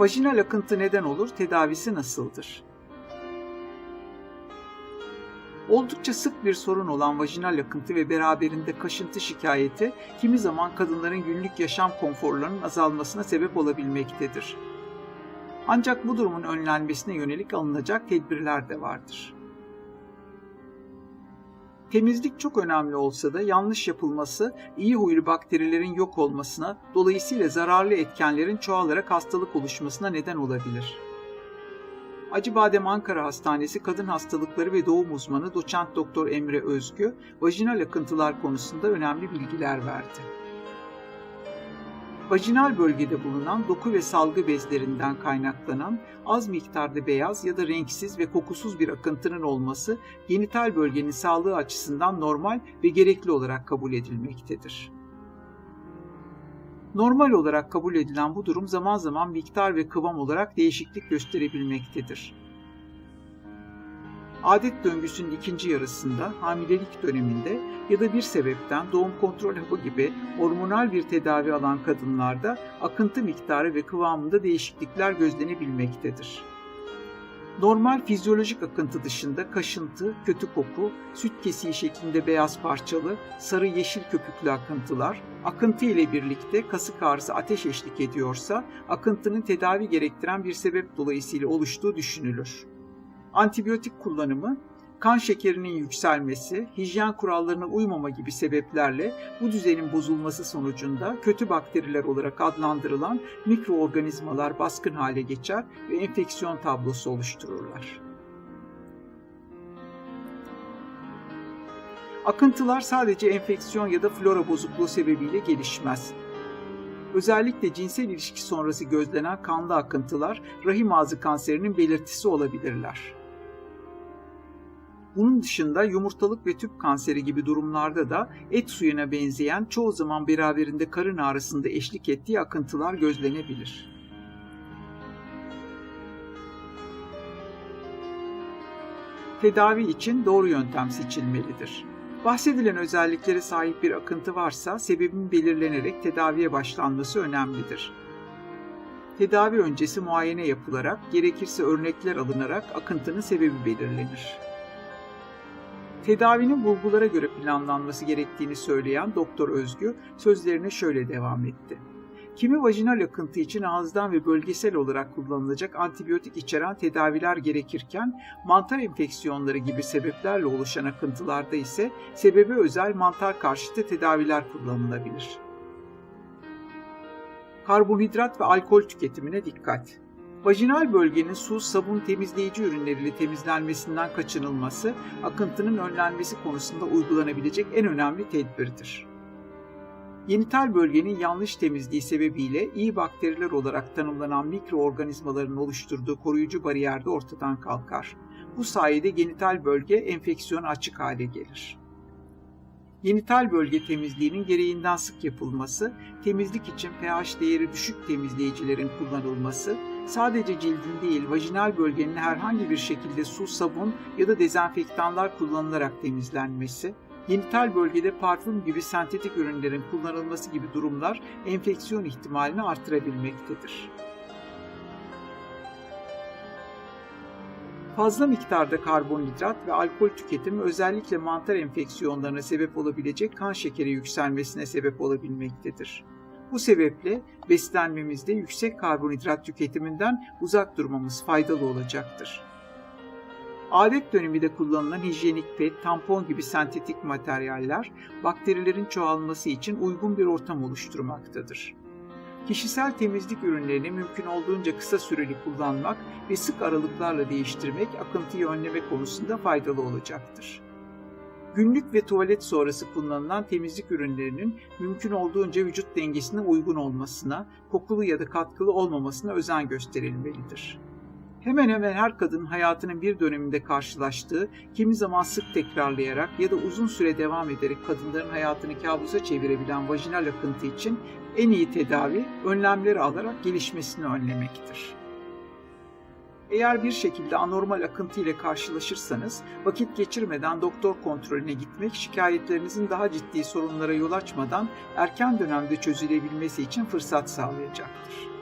Vajinal akıntı neden olur, tedavisi nasıldır? Oldukça sık bir sorun olan vajinal akıntı ve beraberinde kaşıntı şikayeti kimi zaman kadınların günlük yaşam konforlarının azalmasına sebep olabilmektedir. Ancak bu durumun önlenmesine yönelik alınacak tedbirler de vardır. Temizlik çok önemli olsa da yanlış yapılması iyi huylu bakterilerin yok olmasına, dolayısıyla zararlı etkenlerin çoğalarak hastalık oluşmasına neden olabilir. Acıbadem Ankara Hastanesi Kadın Hastalıkları ve Doğum Uzmanı Doçent Doktor Emre Özgü, vajinal akıntılar konusunda önemli bilgiler verdi. Vajinal bölgede bulunan doku ve salgı bezlerinden kaynaklanan az miktarda beyaz ya da renksiz ve kokusuz bir akıntının olması genital bölgenin sağlığı açısından normal ve gerekli olarak kabul edilmektedir. Normal olarak kabul edilen bu durum zaman zaman miktar ve kıvam olarak değişiklik gösterebilmektedir. Adet döngüsünün ikinci yarısında, hamilelik döneminde ya da bir sebepten doğum kontrol hapı gibi hormonal bir tedavi alan kadınlarda akıntı miktarı ve kıvamında değişiklikler gözlenebilmektedir. Normal fizyolojik akıntı dışında kaşıntı, kötü koku, süt kesiği şeklinde beyaz parçalı, sarı yeşil köpüklü akıntılar, akıntı ile birlikte kasık ağrısı ateş eşlik ediyorsa akıntının tedavi gerektiren bir sebep dolayısıyla oluştuğu düşünülür. Antibiyotik kullanımı, kan şekerinin yükselmesi, hijyen kurallarına uymama gibi sebeplerle bu düzenin bozulması sonucunda kötü bakteriler olarak adlandırılan mikroorganizmalar baskın hale geçer ve enfeksiyon tablosu oluştururlar. Akıntılar sadece enfeksiyon ya da flora bozukluğu sebebiyle gelişmez. Özellikle cinsel ilişki sonrası gözlenen kanlı akıntılar rahim ağzı kanserinin belirtisi olabilirler. Bunun dışında yumurtalık ve tüp kanseri gibi durumlarda da et suyuna benzeyen çoğu zaman beraberinde karın ağrısında eşlik ettiği akıntılar gözlenebilir. Tedavi için doğru yöntem seçilmelidir. Bahsedilen özelliklere sahip bir akıntı varsa sebebin belirlenerek tedaviye başlanması önemlidir. Tedavi öncesi muayene yapılarak, gerekirse örnekler alınarak akıntının sebebi belirlenir. Tedavinin bulgulara göre planlanması gerektiğini söyleyen Doktor Özgü sözlerine şöyle devam etti. Kimi vajinal akıntı için ağızdan ve bölgesel olarak kullanılacak antibiyotik içeren tedaviler gerekirken mantar enfeksiyonları gibi sebeplerle oluşan akıntılarda ise sebebe özel mantar karşıtı tedaviler kullanılabilir. Karbonhidrat ve alkol tüketimine dikkat. Vajinal bölgenin su, sabun, temizleyici ürünleriyle temizlenmesinden kaçınılması, akıntının önlenmesi konusunda uygulanabilecek en önemli tedbirdir. Genital bölgenin yanlış temizliği sebebiyle iyi bakteriler olarak tanımlanan mikroorganizmaların oluşturduğu koruyucu bariyer de ortadan kalkar. Bu sayede genital bölge enfeksiyona açık hale gelir. Genital bölge temizliğinin gereğinden sık yapılması, temizlik için pH değeri düşük temizleyicilerin kullanılması, sadece cildin değil vajinal bölgenin herhangi bir şekilde su, sabun ya da dezenfektanlar kullanılarak temizlenmesi, genital bölgede parfüm gibi sentetik ürünlerin kullanılması gibi durumlar enfeksiyon ihtimalini artırabilmektedir. Fazla miktarda karbonhidrat ve alkol tüketimi özellikle mantar enfeksiyonlarına sebep olabilecek kan şekeri yükselmesine sebep olabilmektedir. Bu sebeple beslenmemizde yüksek karbonhidrat tüketiminden uzak durmamız faydalı olacaktır. Adet döneminde kullanılan hijyenik pet, tampon gibi sentetik materyaller bakterilerin çoğalması için uygun bir ortam oluşturmaktadır. Kişisel temizlik ürünlerini mümkün olduğunca kısa süreli kullanmak ve sık aralıklarla değiştirmek akıntıyı önleme konusunda faydalı olacaktır. Günlük ve tuvalet sonrası kullanılan temizlik ürünlerinin mümkün olduğunca vücut dengesine uygun olmasına, kokulu ya da katkılı olmamasına özen gösterilmelidir. Hemen hemen her kadın hayatının bir döneminde karşılaştığı, kimi zaman sık tekrarlayarak ya da uzun süre devam ederek kadınların hayatını kabusa çevirebilen vajinal akıntı için en iyi tedavi önlemleri alarak gelişmesini önlemektir. Eğer bir şekilde anormal akıntı ile karşılaşırsanız vakit geçirmeden doktor kontrolüne gitmek şikayetlerinizin daha ciddi sorunlara yol açmadan erken dönemde çözülebilmesi için fırsat sağlayacaktır.